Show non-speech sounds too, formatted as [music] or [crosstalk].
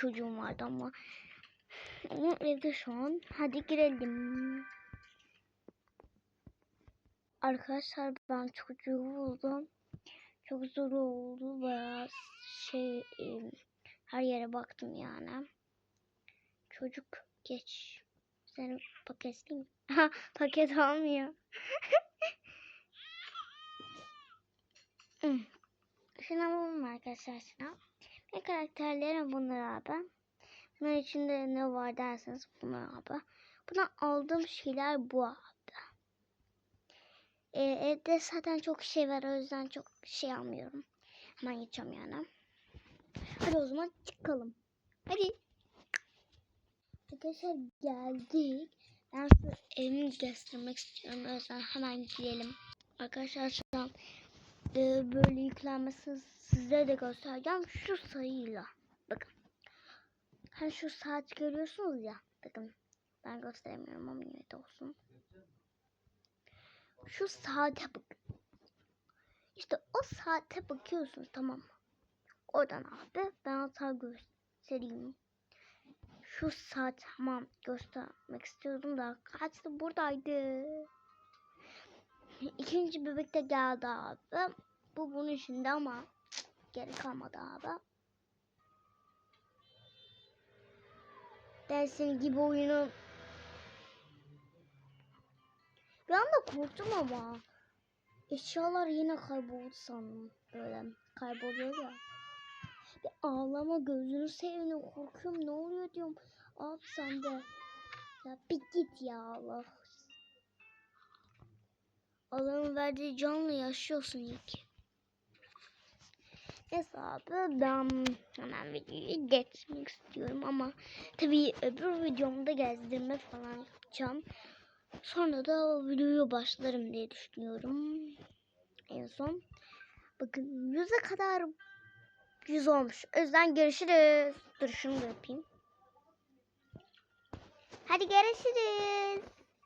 çocuğum vardı ama. Ama evde şu an. Hadi girelim. Arkadaşlar ben çocuğu buldum. Çok zor oldu. Bayağı şey her yere baktım yani. Çocuk geç. Seni paketleyeyim. [laughs] Paket almıyor. [laughs] Hmm. Şuna bulalım arkadaşlar şuna. Ne karakterlerim bunlar abi. Bunun içinde ne var derseniz bunlar abi. Buna aldığım şeyler bu abi. Ee, evde zaten çok şey var o yüzden çok şey almıyorum. Hemen geçeceğim yani. Hadi o zaman çıkalım. Hadi. Arkadaşlar geldik. Ben şu evimi göstermek istiyorum. O yüzden hemen gidelim. Arkadaşlar şu an e, böyle yüklenmesi size de göstereceğim. Şu sayıyla. Bakın. Hani şu saat görüyorsunuz ya. Bakın. Ben gösteremiyorum ama yine de olsun. Şu saate bakın. İşte o saate bakıyorsunuz tamam mı? Oradan abi ben hata göstereyim. Şu saat tamam göstermek istiyordum da kaçtı buradaydı. İkinci bebek de geldi abi. Bu bunun içinde ama geri kalmadı abi. Dersin gibi oyunu bir anda korktum ama eşyalar yine kayboldu sandım. Böyle kayboluyor ya. Bir ağlama gözünü seveyim korkuyorum ne oluyor diyorum. Abi sen de. Ya bir git ya Allah. Allah'ın verdiği canla yaşıyorsun iyi abi ben hemen videoyu geçmek istiyorum ama tabii öbür videomda gezdirme falan yapacağım. Sonra da o videoya başlarım diye düşünüyorum. En son. Bakın yüze kadar yüz olmuş. O yüzden görüşürüz. Dur şunu da yapayım. Hadi görüşürüz.